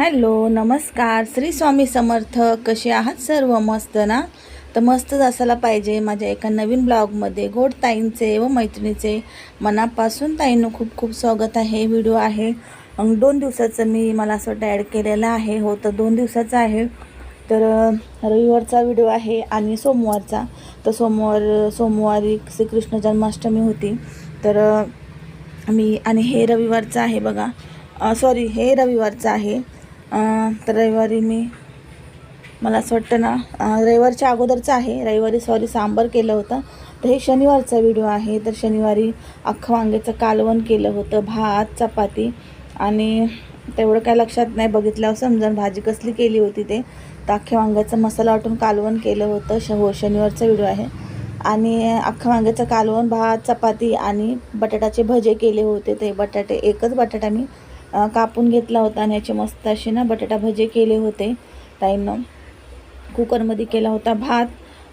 Hello नमस्कार. श्री स्वामी समर्थ कसे आहात सर्व? मस्त ना? तर मस्तच असायला पाहिजे माझ्या एका नवीन ब्लॉगमध्ये. गोड ताईंचे व मैत्रिणीचे मनापासून ताईंनं खूप खूप स्वागत आहे. व्हिडिओ आहे. दोन दिवसाचं मी मला असं वाटतं ॲड केलेलं आहे. हो तर दोन दिवसाचं आहे. तर रविवारचा व्हिडिओ आहे आणि सोमवारचा. तर सोमवार सोमवारी श्रीकृष्ण जन्माष्टमी होती. तर मी आणि हे रविवारचं आहे बघा. सॉरी हे रविवारचं आहे. तर रविवारी मी मला असं वाटतं ना रविवारच्या अगोदरचं आहे. रविवारी सॉरी सांबर केलं होतं. तर हे शनिवारचा व्हिडिओ आहे. तर शनिवारी अख्खं वांग्याचं कालवण केलं होतं. भात चपाती आणि तेवढं काय लक्षात नाही बघितल्यावर समजून भाजी कसली केली होती ते. तर अख्ख्या वांग्याचा मसाला वाटून कालवण केलं होतं. श हो शनिवारचा व्हिडिओ आहे. आणि अख्ख्या वांग्याचं कालवण भात चपाती आणि बटाट्याचे भजे केले होते ते. बटाटे एकच बटाटा मी कापून घेतला होता आणि याचे मस्त असे ना बटाटा भजे केले होते ताईनं. कुकरमध्ये केला होता भात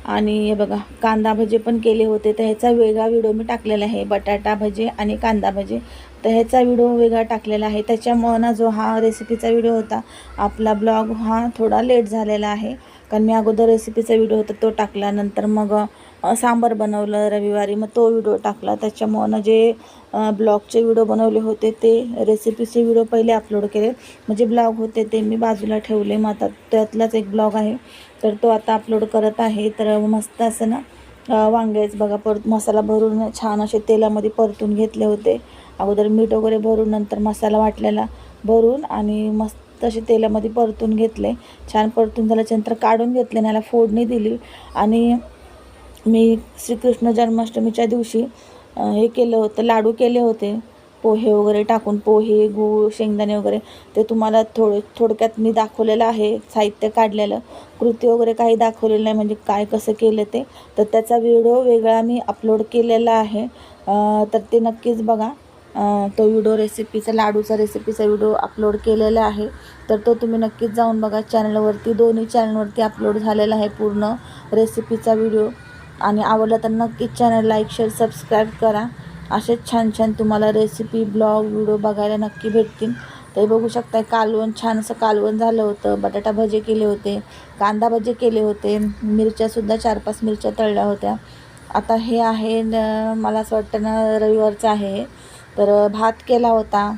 आणि हे बघा कांदा भजे पण केले होते. तर ह्याचा वेगळा व्हिडिओ मी टाकलेला आहे बटाटा भजे आणि कांदा भजे. तर ह्याचा व्हिडिओ वेगळा टाकलेला आहे. त्याच्यामुळं ना जो हा रेसिपीचा व्हिडिओ होता आपला ब्लॉग हा थोडा लेट झालेला आहे. कारण मी अगोदर रेसिपीचा व्हिडिओ होता तो टाकला. नंतर मग सांबार बनवलं रविवारी मग तो व्हिडिओ टाकला. त्याच्यामुळं जे ब्लॉगचे व्हिडिओ बनवले होते ते रेसिपीचे व्हिडिओ पहिले अपलोड केले. म्हणजे ब्लॉग होते ते मी बाजूला ठेवले मग आता त्यातलाच एक ब्लॉग आहे. तर तो आता अपलोड करत आहे. तर मस्त असं ना अ, वांगेच बघा परत मसाला भरून छान असे तेलामध्ये परतून घेतले होते. अगोदर मीठ वगैरे भरून नंतर मसाला वाटलेला भरून आणि मस्त असे तेलामध्ये परतून घेतले. छान परतून झाल्याच्यानंतर काढून घेतले आणि याला फोडणी दिली. आणि मी श्रीकृष्ण जन्माष्टमीच्या दिवशी हे केलं होतं लाडू केले होते. पोहे वगैरे टाकून पोहे गूळ शेंगदाणे वगैरे ते तुम्हाला थोडं थोडक्यात मी दाखवलेलं आहे साहित्य काढलेलं. कृती वगैरे काही दाखवलेलं नाही म्हणजे काय कसं केलं ते. तर त्याचा व्हिडिओ वेगळा मी अपलोड केलेला आहे. तर ते नक्कीच बघा. तो व्हिडिओ रेसिपीचा लाडूचा रेसिपीचा व्हिडिओ अपलोड केलेला आहे. तर तो तुम्ही नक्कीच जाऊन बघा. चॅनलवरती दोन्ही चॅनलवरती अपलोड झालेला आहे पूर्ण रेसिपीचा व्हिडिओ. आणि आवडलं तर नक्कीच चॅनल लाईक शेअर सबस्क्राईब करा. असेच छान छान तुम्हाला रेसिपी ब्लॉग व्हिडिओ बघायला नक्की भेटतील. ते बघू शकता कालवण छान असं कालवण झालं होतं. बटाटा भजे केले होते कांदा भजे केले होते. मिरच्यासुद्धा चार पाच मिरच्या तळल्या होत्या. आता हे आहे न- मला असं वाटतं ना रविवारचं आहे. हे. तर भात केला होता.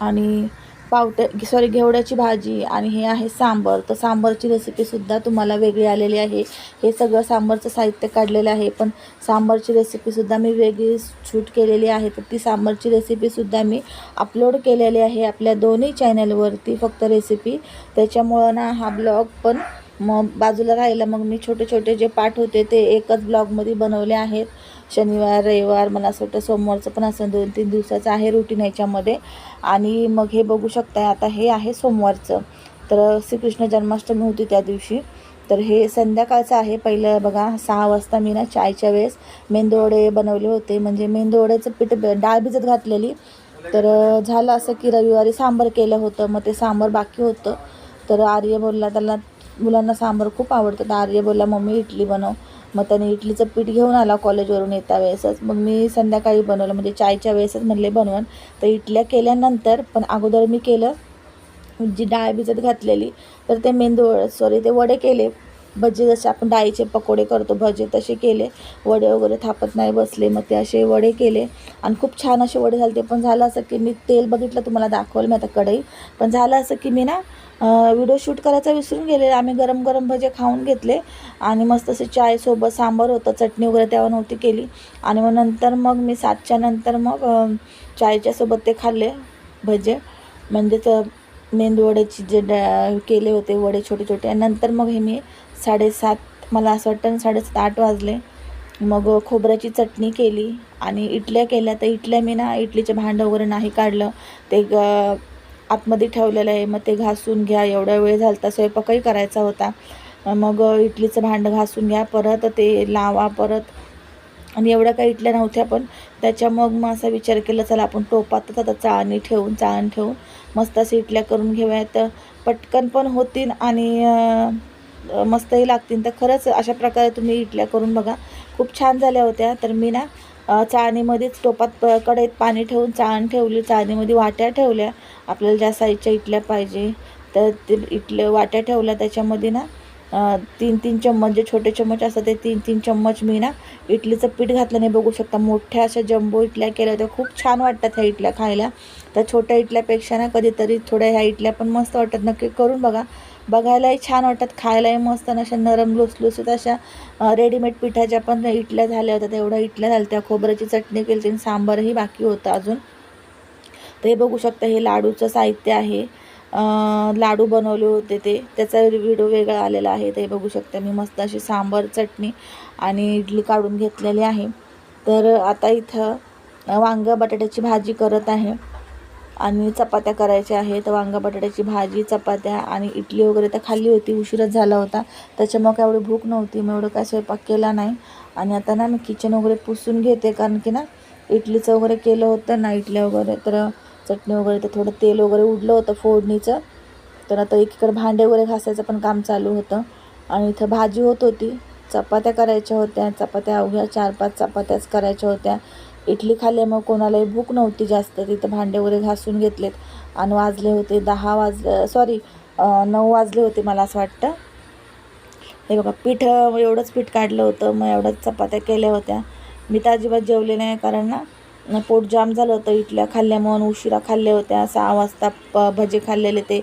आणि पावटे सॉरी घेवड्याची भाजी आणि हे आहे सांबर. तर सांबरची रेसिपीसुद्धा तुम्हाला वेगळी आलेली आहे. हे सगळं सांबरचं साहित्य काढलेलं आहे पण सांबरची रेसिपीसुद्धा मी वेगळी शूट केलेली आहे. तर ती सांबरची रेसिपीसुद्धा मी अपलोड केलेली आहे आपल्या दोन्ही चॅनलवरती फक्त रेसिपी त्याच्यामुळं ना हा ब्लॉग पण मग बाजूला राहिला मग मी छोटे छोटे जे पाठ होते ते एकच ब्लॉगमध्ये बनवले आहेत. शनिवार रविवार मला असं वाटतं सोमवारचं पण असं दोन तीन दिवसाचं आहे रुटीन ह्याच्यामध्ये आणि मग हे बघू शकताय आता हे आहे सोमवारचं. तर श्रीकृष्ण जन्माष्टमी होती त्या दिवशी. तर हे संध्याकाळचं आहे. पहिलं बघा सहा वाजता मी ना चायच्या वेळेस मेंदूवडे बनवले होते. म्हणजे मेंदूवड्याचं पीठ डाळ भिजत घातलेली. तर झालं असं की रविवारी सांबर केलं होतं. मग ते सांबर बाकी होतं. तर आर्य बोलला त्याला मुलांना सांबर खूप आवडतं. तर आर्य बोलला मम्मी इडली बनव. मग त्याने इडलीचं पीठ घेऊन आला कॉलेजवरून येता वेळेसच. मग मी संध्याकाळी बनवलं. म्हणजे चायच्या वेळेसच म्हणले बनवून. तर इडल्या केल्यानंतर पण अगोदर मी केलं जी डाळ भिजत घातलेली तर ते मेंदू सॉरी ते वडे केले. भजे जसे आपण डाळीचे पकोडे करतो भजे तसे केले. वडे वगैरे थापत नाही बसले. मग ते असे वडे केले. आणि खूप छान असे वडे झाले. ते पण झालं असं की मी तेल बघितलं तुम्हाला दाखवलं. मी आता कढई. पण झालं असं की मी ना व्हिडिओ शूट करायचा विसरून गेले आम्ही गरम गरम भजे खाऊन घेतले. आणि मस्त असे चायसोबत सांबार होतं. चटणी वगैरे तेव्हा नव्हती केली. आणि मग नंतर मग मी सातच्या नंतर मग चायच्यासोबत ते खाल्ले भजे. म्हणजेच मेंदूवड्याची जे डा केले होते वडे छोटे छोटे. आणि नंतर मग हे मी साडेसात मला असं वाटतं साडेसात आठ वाजले. मग खोबऱ्याची चटणी केली. आणि इडल्या केल्या. तर इडल्या मी ना इडलीचे भांडं वगैरे नाही काढलं. ते ग आतमध्ये ठेवलेलं आहे. मग ते घासून घ्या. एवढा वेळ झाला होता स्वयंपाकही करायचा होता. मग इडलीचं भांडं घासून घ्या. परत ते लावा परत. आणि एवढ्या काही इडल्या नव्हत्या पण. त्याच्या मग मग असा विचार केला चला आपण टोपातच आता चाळणी ठेवून चाळण ठेवून मस्त असे इडल्या करून घेऊयात. पटकन पण होतील आणि मस्तही लागतील. तर खरंच अशा प्रकारे तुम्ही इडल्या करून बघा. खूप छान झाल्या होत्या. तर मी ना चाळणीमध्येच टोपात प कढईत पाणी ठेवून चाळण ठेवली चाळणीमध्ये वाट्या ठेवल्या. आपल्याला ज्या साईजच्या इटल्या पाहिजे तर ते इटल्या वाट्या ठेवल्या. त्याच्यामध्ये ना तीन तीन चम्मच जे छोटे चम्मच असतात ते तीन तीन चम्मच मी ना इडलीचं पीठ घातलं नाही. बघू शकता मोठ्या अशा जम्बो इडल्या केल्या होत्या. खूप छान वाटतात ह्या इडल्या खायला. तर छोट्या इडल्यापेक्षा ना कधीतरी थोड्या ह्या इडल्या पण मस्त वाटतात. नक्की करून बघा. बघायलाही छान वाटतात खायलाही मस्त आणि अशा नरम लुसलुसीत अशा रेडीमेड पिठाच्या पण इडल्या झाल्या होत्या तेवढ्या इडल्या झाल्या त्या खोबऱ्याची चटणी केली होती आणि सांबारही बाकी होतं अजून. तर हे बघू शकता हे लाडूचं साहित्य आहे. लाडू बनवले होते ते. त्याचा व्हिडिओ वेगळा आलेला आहे. ते बघू शकता मी मस्त अशी सांबार चटणी आणि इडली काढून घेतलेली आहे. तर आता इथं वांग बटाट्याची भाजी करत आहे. आणि चपात्या करायच्या आहेत. वांगा बटाट्याची भाजी चपात्या आणि इडली वगैरे तर खाल्ली होती. उशीरच झाला होता. त्याच्यामुळे काय एवढी भूक नव्हती. मग एवढं काय स्वयंपाक केला नाही. आणि आता ना मी किचन वगैरे पुसून घेते. कारण की ना इडलीचं वगैरे केलं होतं ना इडल्या वगैरे. तर चटणी वगैरे तर थोडं तेल वगैरे उडलं होतं फोडणीचं. तर आता एकीकडे भांडे वगैरे घासायचं पण काम चालू होतं. आणि इथं भाजी होत होती. चपात्या करायच्या होत्या. चपात्या अवघ्या चार पाच चपात्याच करायच्या होत्या. इडली खाल्ल्यामुळे कोणालाही भूक नव्हती जास्त. तिथं भांडे वगैरे घासून घेतलेत. आणि वाजले होते दहा वाज सॉरी नऊ वाजले होते मला असं वाटतं. हे बघा पीठ एवढंच पीठ काढलं होतं मग एवढ्याच चपात्या केल्या होत्या. मी तर अजिबात जेवले नाही कारण ना पोट जाम झालं होतं. इडल्या खाल्ल्यामुळं उशिरा खाल्ल्या होत्या. सहा वाजता प भजे खाल्लेले ते.